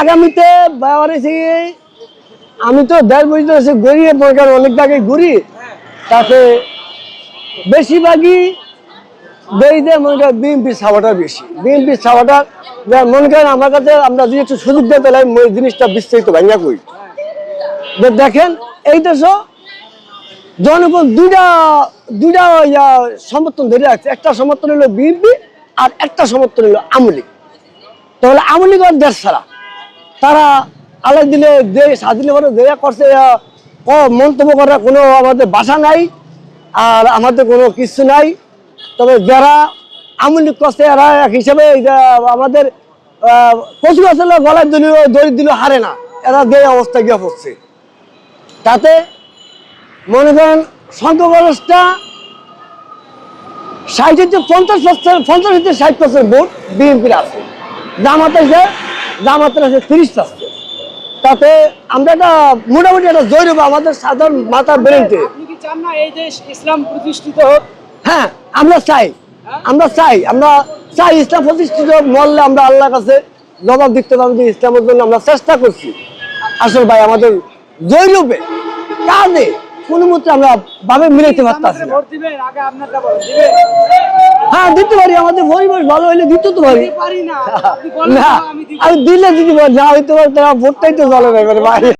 আগামীতে আমি তো দেড় বছর ধরে গড়িয়ে প্রকার অনেক জায়গায় ঘুরি। তাতে বেশিরভাগই দেয় মনে করেন বিএনপি ছাওয়াটা বেশি। বিএনপি ছাওয়াটা মনে করেন আমার কাছে আমরা যদি একটু সুযোগ দিয়ে পেলাম ওই জিনিসটা বিস্তারিত ভাঙা করি। দেখেন, এই দেশ জনগণ দুইটা দুইটা ইয়া সমর্থন ধরে রাখছে। একটা সমর্থন হলো বিএনপি আর একটা সমর্থন হলো আমলিক তাহলে আমলিক আর দেশ ছাড়া তারা আলাই দিলে দেশ স্বাধীন করে দেয়া করছে মন্তব্য করার কোনো আমাদের বাসা নাই, আর আমাদের কোনো কিছু নাই। তবে যারা আমলিক করছে, এরা এক হিসাবে আমাদের পশু আসলে গলায় দিল দড়ি হারে না। এরা যে অবস্থা গিয়ে পড়ছে। তাতে মনে করেন সংখ্যাগরিষ্ঠটা ষাট হচ্ছে পঞ্চাশ পঞ্চাশ হচ্ছে ষাট পার্সেন্ট ভোট বিএনপির আছে। জামাত জামাতের আছে তিরিশ পার্সেন্ট তাতে আমরা একটা মোটামুটি একটা জয় দেবো আমাদের সাধারণ এই দেশ ইসলাম প্রতিষ্ঠিত হোক? হ্যাঁ আমরা চাই। আমরা চাই। আমরা চাই ইসলাম প্রতিষ্ঠিত মরলে আমরা আল্লাহর কাছে জবাব দিতে পারব যে ইসলামের জন্য আমরা চেষ্টা করছি। আসল ভাই আমাদের জয় জৈরূপে কাজে কোনো মতে আমরা ভাবে মিলাইতে পারতাছি হ্যাঁ দিতে পারি আমাদের পরিবেশ ভালো হইলে দিতে তো পারি। না। আমি দিলে দিতে পারি যা হইতে পারে তারা ভোটটাই তো চলে না